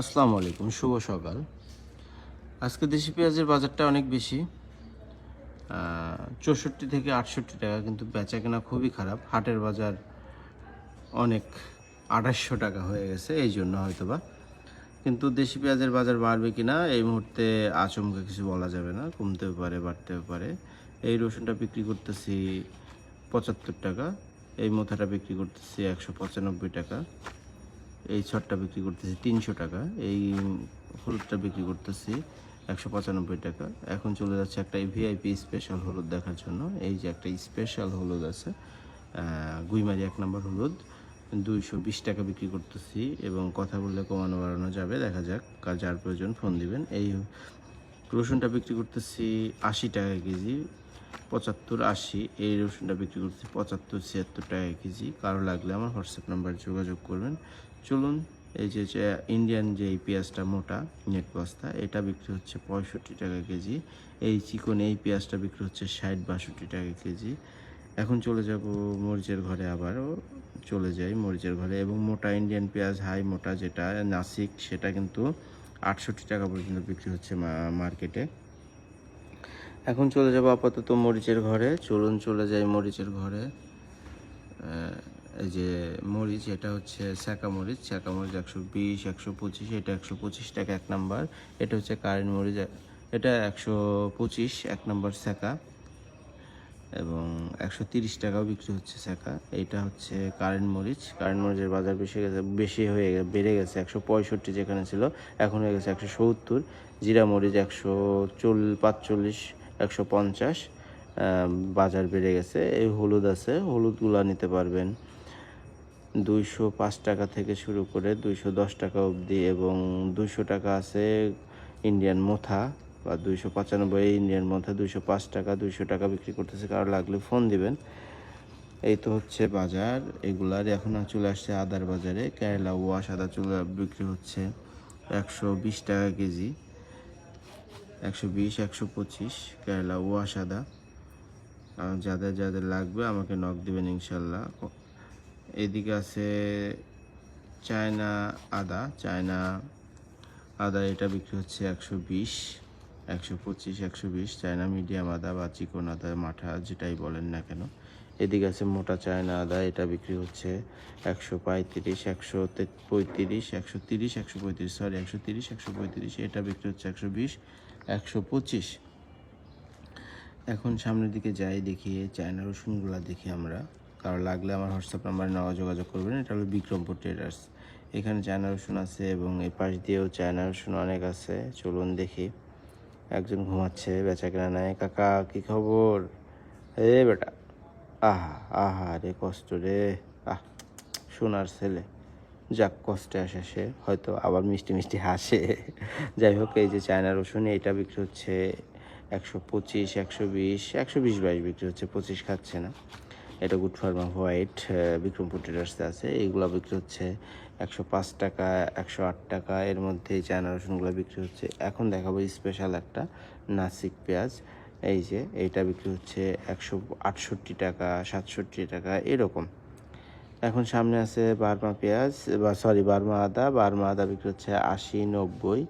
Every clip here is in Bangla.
আসসালামু আলাইকুম, শুভ সকাল। আজকে দেশি পেঁয়াজের বাজারটা অনেক বেশি। চৌষট্টি থেকে আটষট্টি টাকা কিন্তু বেচা কেনা খুবই খারাপ। হাটের বাজার অনেক আঠাশশো টাকা হয়ে গেছে, এই জন্য হয়তোবা। কিন্তু দেশি পেঁয়াজের বাজার বাড়বে কি না এই মুহূর্তে আচমকা কিছু বলা যাবে না, কমতেও পারে, বাড়তেও পারে। এই রসুনটা বিক্রি করতেছি পঁচাত্তর টাকা, এই মোথাটা বিক্রি করতেছি একশো পঁচানব্বই টাকা। এই ছটটা বিক্রি করতেছি তিনশো টাকা, এই হলুদটা বিক্রি করতেছি একশো পঁচানব্বই টাকা। এখন চলে যাচ্ছে একটা ভিআইপি স্পেশাল হলুদ দেখার জন্য। এই যে একটা স্পেশাল হলুদ আছে গুইমারি এক নম্বর হলুদ, দুইশো বিশ টাকা বিক্রি করতেছি এবং কথা বললে কমানো বাড়ানো যাবে, দেখা যাক কার যার প্রয়োজন ফোন দিবেন। এই রসুনটা বিক্রি করতেছি আশি টাকা কেজি, পঁচাত্তর আশি। এই রসুনটা বিক্রি করতেছি পঁচাত্তর ছিয়াত্তর টাকা কেজি। কারও লাগলে আমার হোয়াটসঅ্যাপ নাম্বারে যোগাযোগ করবেন। চলুন, এই যে ইন্ডিয়ান যে এই পেঁয়াজটা মোটা নেট বস্তা, এটা বিক্রি হচ্ছে পঁয়ষট্টি টাকা কেজি। এই চিকন এই পেঁয়াজটা বিক্রি হচ্ছে ষাট বাষট্টি টাকা কেজি। এখন চলে যাব মরিচের ঘরে আবারও চলে যাই মরিচের ঘরে এবং মোটা ইন্ডিয়ান পেঁয়াজ, হাই মোটা যেটা, নাসিক, সেটা কিন্তু আটষট্টি টাকা পর্যন্ত বিক্রি হচ্ছে মার্কেটে। এখন চলে যাব আপাতত মরিচের ঘরে। চলুন, চলে যাই মরিচের ঘরে। এই যে মরিচ, এটা হচ্ছে স্যাকা মরিচ স্যাকা মরিচ একশো বিশ, একশো পঁচিশ, এটা একশো পঁচিশ টাকা এক নাম্বার। এটা হচ্ছে কারেন্ট মরিচ, এটা একশো পঁচিশ, এক নাম্বার স্যাকা এবং একশো তিরিশ টাকাও বিক্রি হচ্ছে স্যাকা এইটা হচ্ছে কারেন্ট মরিচ। কারেন্ট মরিচের বাজার বেশি গেছে, বেশি হয়ে গে- বেড়ে গেছে একশো পঁয়ষট্টি যেখানে ছিল, এখন হয়ে গেছে একশো সত্তর। জিরা মরিচ একশো চল, পাঁচচল্লিশ, একশো পঞ্চাশ। বাজার বেড়ে গেছে, এই হলুদ আছে, হলুদগুলো নিতে পারবেন। দুইশো পাঁচ টাকা থেকে শুরু করে দুইশো দশ টাকা অবধি এবং দুইশো টাকা আছে ইন্ডিয়ান মোথা বা দুইশো পঁচানব্বই ইন্ডিয়ান মোথা, দুইশো পাঁচ টাকা, দুইশো টাকা বিক্রি করতেছে। কারও লাগলে ফোন দিবেন। এই তো হচ্ছে বাজার। এগুলার এখন চলে আসছে আদার বাজারে। কেরালা ওয়াশ আদা চলে বিক্রি হচ্ছে একশো বিশ টাকা কেজি। একশো বিশ, একশো পঁচিশ কেরালা ওয়াশ আদা। যাদের যাদের লাগবে আমাকে নক দিবেন ইনশাল্লাহ। এদিকে আছে চায়না আদা চায়না আদা এটা বিক্রি হচ্ছে একশো বিশ, একশো পঁচিশ, একশো বিশ। চায়না মিডিয়াম আদা বা চিকন আদা, মাঠা যেটাই বলেন না কেন। এদিকে আছে মোটা চায়না আদা, এটা বিক্রি হচ্ছে একশো পঁয়ত্রিশ একশো পঁয়ত্রিশ, একশো তিরিশ, একশো পঁয়ত্রিশ সরি একশো তিরিশ, একশো পঁয়ত্রিশ, এটা বিক্রি হচ্ছে একশো বিশ, একশো পঁচিশ। এখন সামনের দিকে যাই, দেখি চায়না রসুনগুলো দেখি আমরা। কারও লাগলে আমার হোয়াটসঅ্যাপ নাম্বারে নেওয়া যোগাযোগ করবেন। এটা হলো বিক্রমপুর ট্রেডার্স এখানে চায়না রসুন আছে এবং এ পাশ দিয়েও চায়না রসুন অনেক আছে। চলুন দেখি। একজন ঘুমাচ্ছে বেচা কেনা নাই। কাকা, কি খবর? এ বেটা, আহা আহা রে, কষ্ট রে। আহ, সোনার ছেলে। যাক, কষ্টে আসে সে। হয়তো আবার মিষ্টি মিষ্টি হাসে। যাই হোক, এই যে চায়না রসুন এটা বিক্রি হচ্ছে একশো পঁচিশ, একশো বিশ একশো বিশ বাইশ বিক্রি হচ্ছে, পঁচিশ খাচ্ছে না। এটা গুড ফার্মা হোয়াইট বিক্রমপুর ট্রেডার্সে আছে। এইগুলো বিক্রি হচ্ছে একশো পাঁচ টাকা, একশো আট টাকা। এর মধ্যে এই চায়না রসুনগুলো বিক্রি হচ্ছে, এখন দেখাবো স্পেশাল একটা নাসিক পেঁয়াজ। এই যে, এইটা বিক্রি হচ্ছে একশো আটষট্টি টাকা, সাতষট্টি টাকা, এরকম। এখন সামনে আছে বার্মা পেঁয়াজ, বা সরি বার্মা আদা। বার্মা আদা বিক্রি হচ্ছে আশি নব্বই।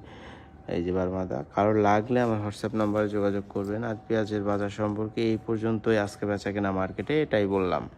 এই যে বারমাদা। আদা কারও লাগলে আমার হোয়াটসঅ্যাপ নাম্বারে যোগাযোগ করবেন। আর পেঁয়াজের বাজার সম্পর্কে এই পর্যন্তই আজকে বেচা কেনা মার্কেটে এটাই বললাম।